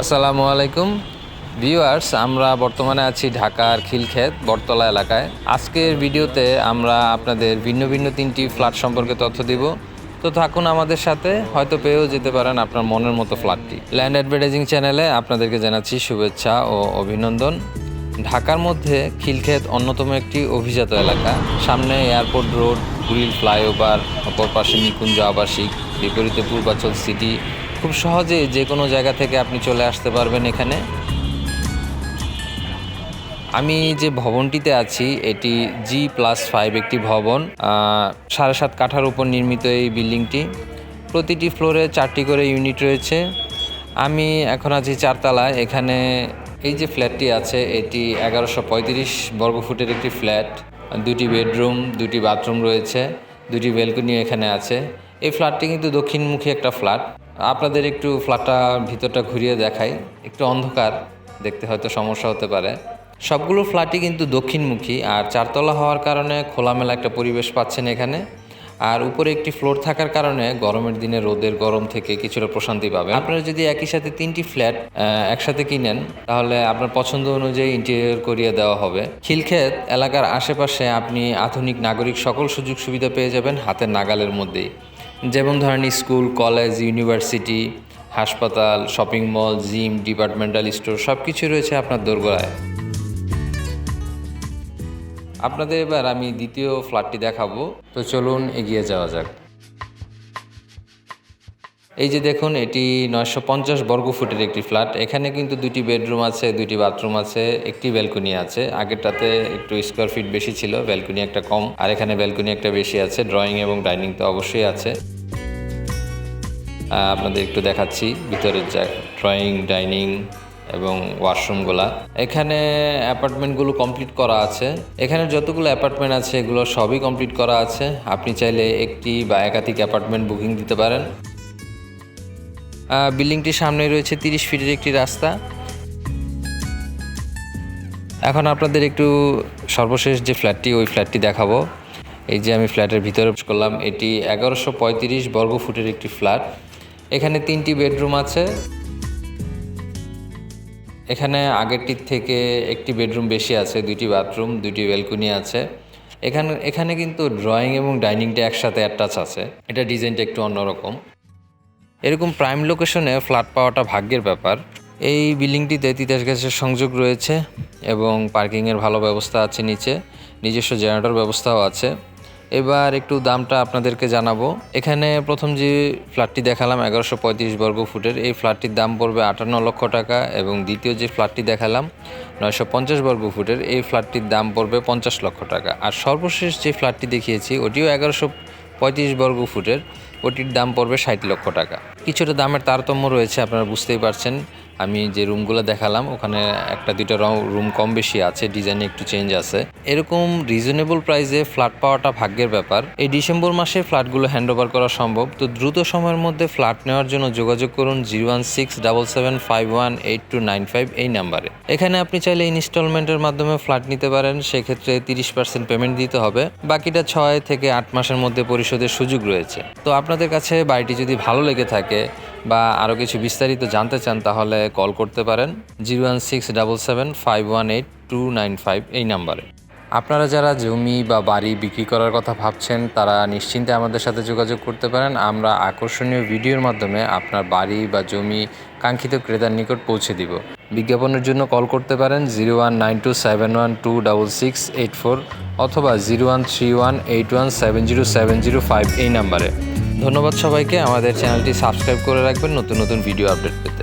আসসালামু আলাইকুম। ভিউয়ার্স, আমরা বর্তমানে আছি ঢাকার খিলক্ষেত, বটতলা এলাকায়। আজকের ভিডিওতে আমরা আপনাদের ভিন্ন ভিন্ন তিনটি ফ্ল্যাট সম্পর্কে তথ্য দিব। তো থাকুন আমাদের সাথে, হয়তো পেয়েও যেতে পারেন আপনার মনের মতো ফ্ল্যাটটি। ল্যান্ড অ্যাডভার্টাইজিং চ্যানেলে আপনাদেরকে জানাচ্ছি শুভেচ্ছা ও অভিনন্দন। ঢাকার মধ্যে খিলক্ষেত অন্যতম একটি অভিজাত এলাকা। সামনে এয়ারপোর্ট রোড কুড়িল ফ্লাইওভার, অপর পাশে নিকুঞ্জ আবাসিক, বিপরীতে পূর্বাচল সিটি খুব সহজে যে কোনো জায়গা থেকে আপনি চলে আসতে পারবেন এখানে। আমি যে ভবনটিতে আছি, এটি জি প্লাস ফাইভ একটি ভবন। সাড়ে সাত কাঠার উপর নির্মিত এই বিল্ডিংটি। প্রতিটি ফ্লোরে চারটি করে ইউনিট রয়েছে। আমি এখন আছি চারতলায়। এখানে এই যে ফ্ল্যাটটি আছে, এটি এগারোশো পঁয়ত্রিশ বর্গফুটের একটি ফ্ল্যাট। দুটি বেডরুম, দুটি বাথরুম রয়েছে, দুটি ব্যালকনি এখানে আছে। এই ফ্ল্যাটটি কিন্তু দক্ষিণমুখী একটা ফ্ল্যাট। আপনাদের একটু ফ্ল্যাটটা ভিতরটা ঘুরিয়ে দেখাই। একটু অন্ধকার, দেখতে হয়তো সমস্যা হতে পারে। সবগুলো ফ্ল্যাটই কিন্তু দক্ষিণমুখী, আর চারতলা হওয়ার কারণে খোলামেলা একটা পরিবেশ পাচ্ছেন এখানে। আর উপরে একটি ফ্লোর থাকার কারণে গরমের দিনে রোদের গরম থেকে কিছুটা প্রশান্তি পাবেন। আপনারা যদি একই সাথে তিনটি ফ্ল্যাট একসাথে কিনেন, তাহলে আপনার পছন্দ অনুযায়ী ইন্টেরিয়র করিয়ে দেওয়া হবে। খিলক্ষেত এলাকার আশেপাশে আপনি আধুনিক নাগরিক সকল সুযোগ সুবিধা পেয়ে যাবেন হাতের নাগালের মধ্যেই। যেমন ধরেন স্কুল, কলেজ, ইউনিভার্সিটি, হাসপাতাল, shopping mall, gym, departmental store সব কিছু রয়েছে আপনার দোরগোড়ায়। আপনাদের এবার আমি দ্বিতীয় ফ্ল্যাটটি দেখাবো। তো চলুন এগিয়ে যাওয়া যাক। এই যে দেখুন, এটি নয়শো পঞ্চাশ বর্গফুটের একটি ফ্ল্যাট। এখানে কিন্তু দুটি বেডরুম আছে, দুটি বাথরুম আছে, একটি ব্যালকনি আছে। আগেরটাতে একটু স্কোয়ার ফিট বেশি ছিল, ব্যালকনি একটা কম। আর এখানে ব্যালকনি একটা বেশি আছে, ড্রয়িং এবং ডাইনিং তো অবশ্যই আছে। আপনাদের একটু দেখাচ্ছি, ভিতরের যা ড্রয়িং, ডাইনিং। এবং ওয়াশরুমগুলা। এখানে অ্যাপার্টমেন্টগুলো কমপ্লিট করা আছে। এখানে যতগুলো অ্যাপার্টমেন্ট আছে, এগুলো সবই কমপ্লিট করা আছে। আপনি চাইলে একটি বা একাধিক অ্যাপার্টমেন্ট বুকিং দিতে পারেন। বিল্ডিংটির সামনে রয়েছে তিরিশ ফিটের একটি রাস্তা। এখন আপনাদের একটু সর্বশেষ যে ফ্ল্যাটটি, ওই ফ্ল্যাটটি দেখাবো। এই যে আমি ফ্ল্যাটের ভিতরে করলাম, এটি এগারোশো পঁয়ত্রিশ বর্গ ফুটের একটি ফ্ল্যাট। এখানে তিনটি বেডরুম আছে। এখানে আগেরটির থেকে একটি বেডরুম বেশি আছে, দুইটি বাথরুম, দুইটি ব্যালকনি আছে। এখানে এখানে কিন্তু ড্রয়িং এবং ডাইনিংটা একসাথে অ্যাটাচ আছে। এটা ডিজাইনটা একটু অন্যরকম। এরকম প্রাইম লোকেশনে ফ্ল্যাট পাওয়াটা ভাগ্যের ব্যাপার। এই বিল্ডিংটিতে তিতাস গ্যাসের সংযোগ রয়েছে এবং পার্কিংয়ের ভালো ব্যবস্থা আছে নিচে। নিজস্ব জেনারেটর ব্যবস্থাও আছে। এবার একটু দামটা আপনাদেরকে জানাব। এখানে প্রথম যে ফ্ল্যাটটি দেখালাম, এগারোশো পঁয়ত্রিশ বর্গ ফুটের, এই ফ্ল্যাটটির দাম পড়বে আটান্ন লক্ষ টাকা এবং দ্বিতীয় যে ফ্ল্যাটটি দেখালাম, নয়শো পঞ্চাশ বর্গ ফুটের, এই ফ্ল্যাটটির দাম পড়বে পঞ্চাশ লক্ষ টাকা। আর সর্বশেষ যে ফ্ল্যাটটি দেখিয়েছি, ওটিও এগারোশো পঁয়ত্রিশ বর্গ ফুটের, ওটির দাম পড়বে ষাট লক্ষ টাকা। কিছুটা দামের তারতম্য রয়েছে, আপনারা বুঝতেই পারছেন। আমি যে রুমগুলো দেখালাম, ওখানে একটা, দুইটা রুম কম বেশি আছে ডিজাইনে একটু চেঞ্জ আছে। এরকম রিজনেবল প্রাইসে ফ্ল্যাট পাওয়াটা ভাগ্যের ব্যাপার। এই ডিসেম্বর মাসে ফ্ল্যাটগুলো হ্যান্ড ওভার করা সম্ভব। তো দ্রুত সময়ের মধ্যে ফ্ল্যাট নেওয়ার জন্য যোগাযোগ করুন zero one six double seven five one eight two nine five এই নাম্বারে। এখানে আপনি চাইলে ইনস্টলমেন্টের মাধ্যমে ফ্ল্যাট নিতে পারেন, সেক্ষেত্রে তিরিশ পার্সেন্ট পেমেন্ট দিতে হবে। বাকিটা ছয় থেকে আট মাসের মধ্যে পরিশোধের সুযোগ রয়েছে। তো আপনাদের কাছে বাড়িটি যদি ভালো লেগে থাকে বা আরও কিছু বিস্তারিত জানতে চান তাহলে কল করতে পারেন zero one six double seven five one eight two nine five এই নাম্বারে। আপনারা যারা জমি বা বাড়ি বিক্রি করার কথা ভাবছেন, তারা নিশ্চিন্তে আমাদের সাথে যোগাযোগ করতে পারেন। আমরা আকর্ষণীয় ভিডিওর মাধ্যমে আপনার বাড়ি বা জমি কাঙ্ক্ষিত ক্রেতার নিকট পৌঁছে দিব। বিজ্ঞাপনের জন্য কল করতে পারেন zero one nine two seven one two double six eight four অথবা zero one three one eight one seven zero seven zero five এই নাম্বারে। ধন্যবাদ সবাইকে। আমাদের চ্যানেলটি সাবস্ক্রাইব করে রাখবেন নতুন নতুন ভিডিও আপডেট পেতে।